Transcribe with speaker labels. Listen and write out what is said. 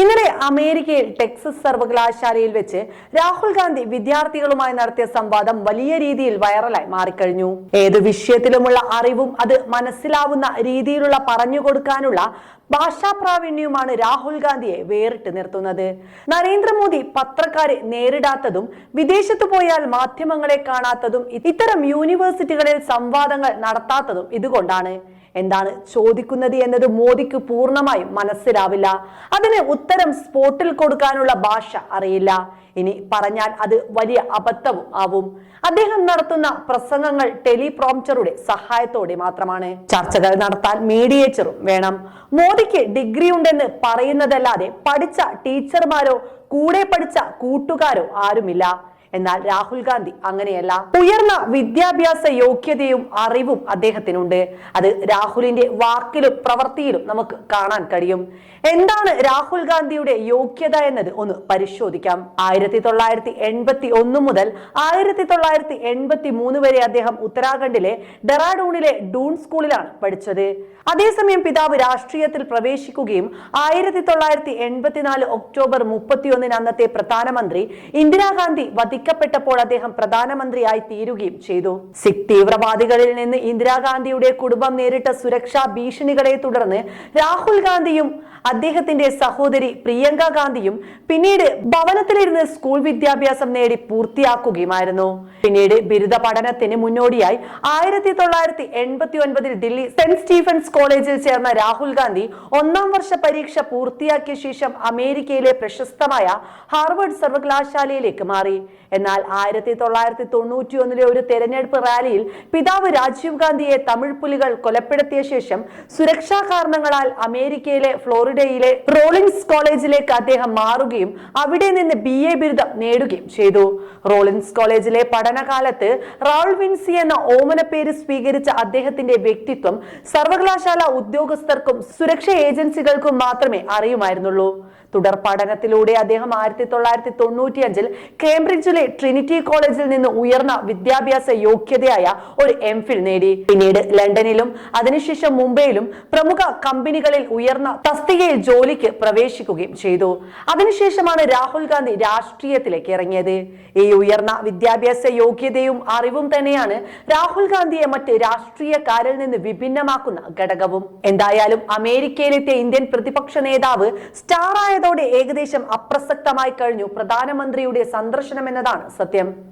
Speaker 1: ഇന്നലെ അമേരിക്കയിൽ ടെക്സസ് സർവകലാശാലയിൽ വെച്ച് രാഹുൽ ഗാന്ധി വിദ്യാർത്ഥികളുമായി നടത്തിയ സംവാദം വലിയ രീതിയിൽ വൈറലായി മാറിക്കഴിഞ്ഞു. ഏത് വിഷയത്തിലുമുള്ള അറിവും അത് മനസ്സിലാവുന്ന രീതിയിലുള്ള പറഞ്ഞു കൊടുക്കാനുള്ള ഭാഷാ പ്രാവീണ്യവുമാണ് രാഹുൽ ഗാന്ധിയെ വേറിട്ട് നിർത്തുന്നത്. നരേന്ദ്രമോദി പത്രക്കാരെ നേരിടാത്തതും വിദേശത്ത് പോയാൽ മാധ്യമങ്ങളെ കാണാത്തതും ഇത്തരം യൂണിവേഴ്സിറ്റികളിൽ സംവാദങ്ങൾ നടത്താത്തതും ഇതുകൊണ്ടാണ്. എന്താണ് ചോദിക്കുന്നത് എന്നത് മോദിക്ക് പൂർണമായും മനസ്സിലാവില്ല. അതിന് ഉത്തരം സ്പോട്ടിൽ കൊടുക്കാനുള്ള ഭാഷ അറിയില്ല. ഇനി പറഞ്ഞാൽ അത് വലിയ അബദ്ധവും ആവും. അദ്ദേഹം നടത്തുന്ന പ്രസംഗങ്ങൾ ടെലിപ്രോംറ്ററുടെ സഹായത്തോടെ മാത്രമാണ്. ചർച്ചകൾ നടത്താൻ മീഡിയേറ്ററും വേണം. മോദിക്ക് ഡിഗ്രി ഉണ്ടെന്ന് പറയുന്നതല്ലാതെ പഠിച്ച ടീച്ചർമാരോ കൂടെ പഠിച്ച കൂട്ടുകാരോ ആരുമില്ല. എന്നാൽ രാഹുൽ ഗാന്ധി അങ്ങനെയല്ല. ഉയർന്ന വിദ്യാഭ്യാസ യോഗ്യതയും അറിവും അദ്ദേഹത്തിനുണ്ട്. അത് രാഹുലിന്റെ വാക്കിലും പ്രവൃത്തിയിലും നമുക്ക് കാണാൻ കഴിയും. എന്താണ് രാഹുൽ ഗാന്ധിയുടെ യോഗ്യത എന്നത്? ഒന്ന് പരിശോധിക്കാം. ആയിരത്തി തൊള്ളായിരത്തി എൺപത്തി ഒന്ന് മുതൽ ആയിരത്തി തൊള്ളായിരത്തി എൺപത്തി മൂന്ന് വരെ അദ്ദേഹം ഉത്തരാഖണ്ഡിലെ ഡെറാഡൂണിലെ ഡൂൺ സ്കൂളിലാണ് പഠിച്ചത്. അതേസമയം പിതാവ് രാഷ്ട്രീയത്തിൽ പ്രവേശിക്കുകയും ആയിരത്തി തൊള്ളായിരത്തി എൺപത്തിനാല് ഒക്ടോബർ മുപ്പത്തിയൊന്നിന് അന്നത്തെ പ്രധാനമന്ത്രി ഇന്ദിരാഗാന്ധി വധിക്കപ്പെട്ടപ്പോൾ അദ്ദേഹം പ്രധാനമന്ത്രിയായി തീരുകയും ചെയ്തു. സിഖ് തീവ്രവാദികളിൽ നിന്ന് ഇന്ദിരാഗാന്ധിയുടെ കുടുംബം നേരിട്ട സുരക്ഷാ ഭീഷണികളെ തുടർന്ന് രാഹുൽ ഗാന്ധിയും അദ്ദേഹത്തിന്റെ സഹോദരി പ്രിയങ്ക ഗാന്ധിയും പിന്നീട് ഭവനത്തിലിരുന്ന് സ്കൂൾ വിദ്യാഭ്യാസം നേടി പൂർത്തിയാക്കുകയുമായിരുന്നു. പിന്നീട് ബിരുദ പഠനത്തിന് മുന്നോടിയായി ആയിരത്തി തൊള്ളായിരത്തി എൺപത്തി ഒൻപതിൽ ദില്ലി സെന്റ് സ്റ്റീഫൻസ് കോളേജിൽ ചേർന്ന രാഹുൽ ഗാന്ധി ഒന്നാം വർഷ പരീക്ഷ പൂർത്തിയാക്കിയ ശേഷം അമേരിക്കയിലെ പ്രശസ്തമായ ഹാർവർഡ് സർവകലാശാലയിലേക്ക് മാറി. എന്നാൽ ആയിരത്തി തൊള്ളായിരത്തി തൊണ്ണൂറ്റി ഒന്നിലെ ഒരു തെരഞ്ഞെടുപ്പ് റാലിയിൽ പിതാവ് രാജീവ് ഗാന്ധിയെ തമിഴ് പുലികൾ കൊലപ്പെടുത്തിയ ശേഷം സുരക്ഷാ കാരണങ്ങളാൽ അമേരിക്കയിലെ ഫ്ലോറിഡയിലെ റോളിൻസ് കോളേജിലേക്ക് അദ്ദേഹം മാറുകയും അവിടെ നിന്ന് ബി എ ബിരുദം നേടുകയും ചെയ്തു. റോളിൻസ് കോളേജിലെ പഠനകാലത്ത് റാൾ വിൻസി എന്ന ഓമന പേര് സ്വീകരിച്ച അദ്ദേഹത്തിന്റെ വ്യക്തിത്വം സർവകലാശാല ഉദ്യോഗസ്ഥർക്കും സുരക്ഷാ ഏജൻസികൾക്കും മാത്രമേ അറിയുമായിരുന്നുള്ളൂ. തുടർ പഠനത്തിലൂടെ അദ്ദേഹം ആയിരത്തി തൊള്ളായിരത്തി തൊണ്ണൂറ്റിയഞ്ചിൽ കേംബ്രിഡ്ജിലെ ട്രിനിറ്റി കോളേജിൽ നിന്ന് ഉയർന്ന വിദ്യാഭ്യാസ യോഗ്യതയായ ഒരു എം ഫിൽ നേടി. പിന്നീട് ലണ്ടനിലും അതിനുശേഷം മുംബൈയിലും പ്രമുഖ കമ്പനികളിൽ ഉയർന്ന തസ്തികയിൽ ജോലിക്ക് പ്രവേശിക്കുകയും ചെയ്തു. അതിനുശേഷമാണ് രാഹുൽ ഗാന്ധി രാഷ്ട്രീയത്തിലേക്ക് ഇറങ്ങിയത്. ഈ ഉയർന്ന വിദ്യാഭ്യാസ യോഗ്യതയും അറിവും തന്നെയാണ് രാഹുൽ ഗാന്ധിയെ മറ്റ് രാഷ്ട്രീയക്കാരിൽ നിന്ന് വിഭിന്നമാക്കുന്ന ഘടകവും. എന്തായാലും അമേരിക്കയിലെത്തിയ ഇന്ത്യൻ പ്രതിപക്ഷ നേതാവ് സ്റ്റാർ ആയതോടെ ഏകദേശം അപ്രസക്തമായി കഴിഞ്ഞു. പ്രധാനമന്ത്രിയുടെ സന്ദർശനം എന്നതാണ് സത്യം.